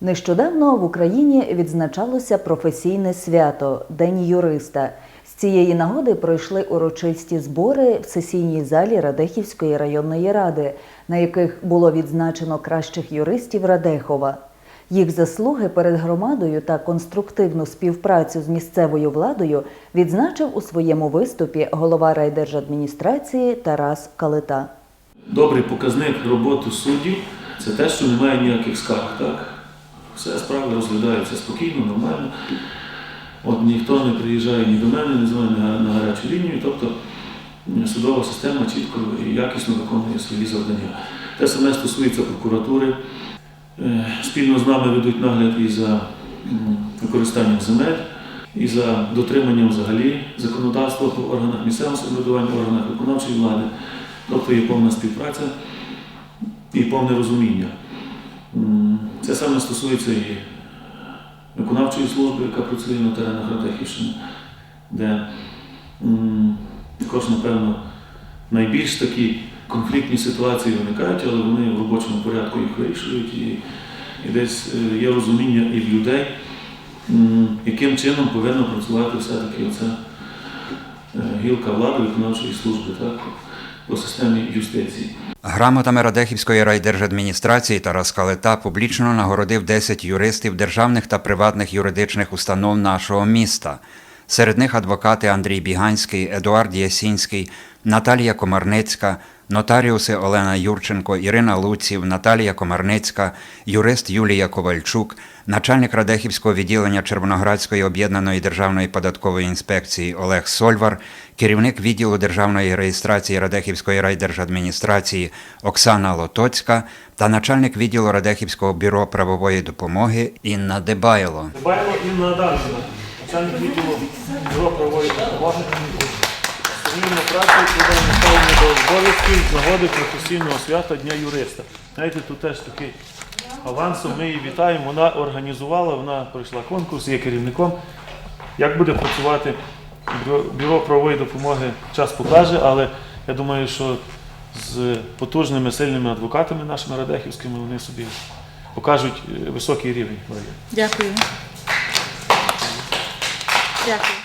Нещодавно в Україні відзначалося професійне свято День юриста. З цієї нагоди пройшли урочисті збори в сесійній залі Радехівської районної ради, на яких було відзначено кращих юристів Радехова. Їх заслуги перед громадою та конструктивну співпрацю з місцевою владою відзначив у своєму виступі голова райдержадміністрації Тарас Калита. Добрий показник роботи суддів це те, що немає ніяких скарг. Так? Все справи розглядаються спокійно, нормально. От ніхто не приїжджає ні до мене, не дзвонить на, на гарячу лінію, тобто судова система чітко і якісно виконує свої завдання. Те саме стосується прокуратури. Е, Спільно з нами ведуть нагляд і за використанням земель, і за дотриманням взагалі законодавства в органах місцевого самоврядування, органах виконавчої влади. Тобто є повна співпраця і повне розуміння. Це саме стосується і виконавчої служби, яка працює на теренах Радехівщини, де також, напевно, найбільш такі конфліктні ситуації виникають, але вони в робочому порядку їх вирішують. І, і десь е, є розуміння і в людей, яким чином повинна працювати все-таки оця е, гілка влади виконавчої служби так, по системі юстиції. Грамотами Радехівської райдержадміністрації Тарас Калета публічно нагородив 10 юристів державних та приватних юридичних установ нашого міста. Серед них адвокати Андрій Біганський, Едуард Ясінський, Наталія Комарницька, нотаріуси Олена Юрченко, Ірина Луців, Наталія Комарницька, юрист Юлія Ковальчук, начальник Радехівського відділення Червоноградської об'єднаної державної податкової інспекції Олег Сольвар, керівник відділу державної реєстрації Радехівської райдержадміністрації Оксана Лотоцька та начальник відділу Радехівського бюро правової допомоги Інна Дебайло. Дбаємо Інна Адамівна, начальник відділу бюро правової допомоги. Сумлінно працю буде наставлення до обов'язків з нагоди професійного свята Дня юриста. Знаєте, тут теж такий авансом, ми її вітаємо. Вона організувала, вона пройшла конкурс, є керівником. Як буде працювати бюро, бюро правової допомоги, час покаже, але я думаю, що з потужними, сильними адвокатами нашими радехівськими вони собі покажуть е, високий рівень. Дякую. Дякую.